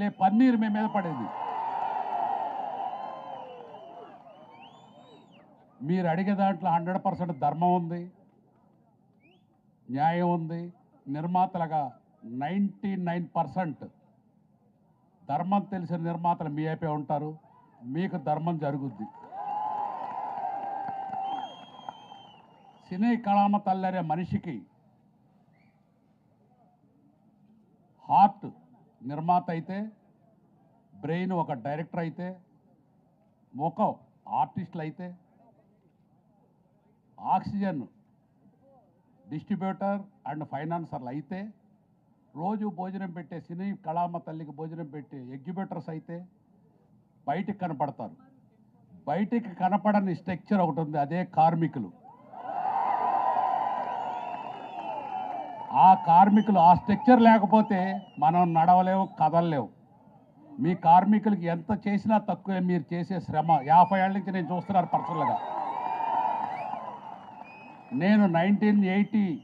చల్లే పన్నీరు మీ మీద పడేది. మీరు అడిగే దాంట్లో హండ్రెడ్ పర్సెంట్ ధర్మం ఉంది న్యాయం ఉంది. నిర్మాతలుగా నైంటీ నైన్ పర్సెంట్ ధర్మం తెలిసిన నిర్మాతలు మీ అయిపోయి ఉంటారు. మీకు ధర్మం జరుగుద్ది. సినీ కళామ తల్లరే మనిషికి హార్ట్ నిర్మాత అయితే బ్రెయిన్ ఒక డైరెక్టర్ అయితే ముఖం ఆర్టిస్టులు అయితే ఆక్సిజన్ డిస్ట్రిబ్యూటర్ అండ్ ఫైనాన్సర్లు అయితే రోజు భోజనం పెట్టే సినీ కళామ తల్లికి భోజనం పెట్టే ఎగ్జిబ్యూటర్స్ అయితే బయటికి కనపడతారు. బయటికి కనపడని స్ట్రక్చర్ ఒకటి ఉంది అదే కార్మికులు. ఆ కార్మికులు ఆ స్ట్రక్చర్ లేకపోతే మనం నడవలేము కదలలేవు. మీ కార్మికులకి ఎంత చేసినా తక్కువే మీరు చేసే శ్రమ. యాభై ఏళ్ళ నుంచి నేను చూస్తున్నాను పర్సనల్గా. నేను నైన్టీన్ ఎయిటీ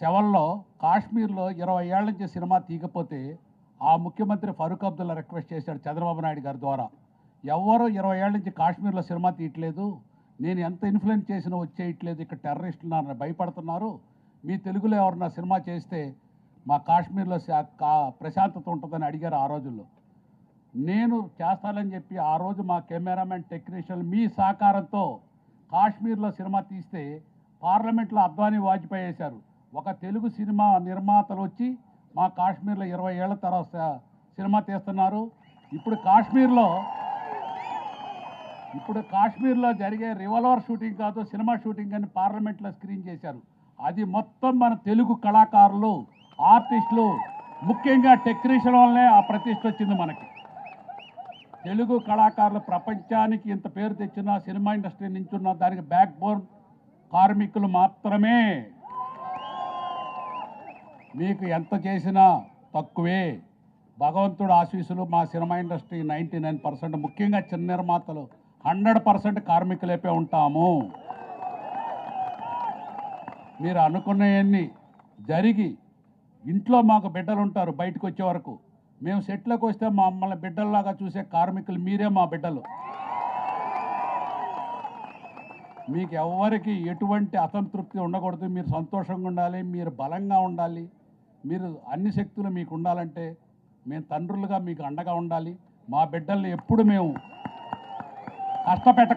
సెవెన్లో కాశ్మీర్లో ఇరవై ఏళ్ళ నుంచి సినిమా తీయకపోతే ఆ ముఖ్యమంత్రి ఫరూక్ అబ్దుల్లా రిక్వెస్ట్ చేశాడు చంద్రబాబు నాయుడు గారి ద్వారా. ఎవరు ఇరవై ఏళ్ళ నుంచి కాశ్మీర్లో సినిమా తీయట్లేదు. నేను ఎంత ఇన్ఫ్లుయెన్స్ చేసినా వచ్చేయట్లేదు. ఇక్కడ టెర్రరిస్టులు నన్ను భయపడుతున్నారు. మీ తెలుగులో ఎవరన్నా సినిమా చేస్తే మా కాశ్మీర్లో శా- కా- ప్రశాంతత ఉంటుందని అడిగారు ఆ రోజుల్లో. నేను చేస్తానని చెప్పి ఆ రోజు మా కెమెరామెన్ టెక్నీషియన్ మీ సహకారంతో కాశ్మీర్లో సినిమా తీస్తే పార్లమెంట్లో అద్వానీ వాజ్పేయి వేశారు. ఒక తెలుగు సినిమా నిర్మాతలు వచ్చి మా కాశ్మీర్లో ఇరవై ఏళ్ళ తర్వాత సినిమా తీస్తున్నారు. ఇప్పుడు కాశ్మీర్లో ఇప్పుడు కాశ్మీర్లో జరిగే రివల్వర్ షూటింగ్ కాదు సినిమా షూటింగ్ అని పార్లమెంట్లో స్క్రీన్ చేశారు. అది మొత్తం మన తెలుగు కళాకారులు ఆర్టిస్టులు ముఖ్యంగా టెక్నీషియన్ వల్లనే ఆ ప్రతిష్ట వచ్చింది మనకి. తెలుగు కళాకారులు ప్రపంచానికి ఇంత పేరు తెచ్చిన సినిమా ఇండస్ట్రీ నించున్న దానికి బ్యాక్ బోన్ కార్మికులు మాత్రమే. మీకు ఎంత చేసినా తక్కువే. భగవంతుడు ఆశీస్సులు మా cinema industry ninety nine percent ముఖ్యంగా చిన్న నిర్మాతలు హండ్రెడ్ పర్సెంట్ కార్మికులైపోయి ఉంటాము. మీరు అనుకున్నవన్నీ జరిగి ఇంట్లో మాకు బిడ్డలు ఉంటారు బయటకు వచ్చే వరకు. మేము సెట్లోకి వస్తే మమ్మల్ని బిడ్డల్లాగా చూసే కార్మికులు మీరే మా బిడ్డలు. మీకు ఎవరికి ఎటువంటి అసంతృప్తి ఉండకూడదు. మీరు సంతోషంగా ఉండాలి మీరు బలంగా ఉండాలి. మీరు అన్ని శక్తులు మీకు ఉండాలంటే మేము తండ్రులుగా మీకు అండగా ఉండాలి. మా బిడ్డల్ని ఎప్పుడు మేము కష్టపెట్టకూడదు.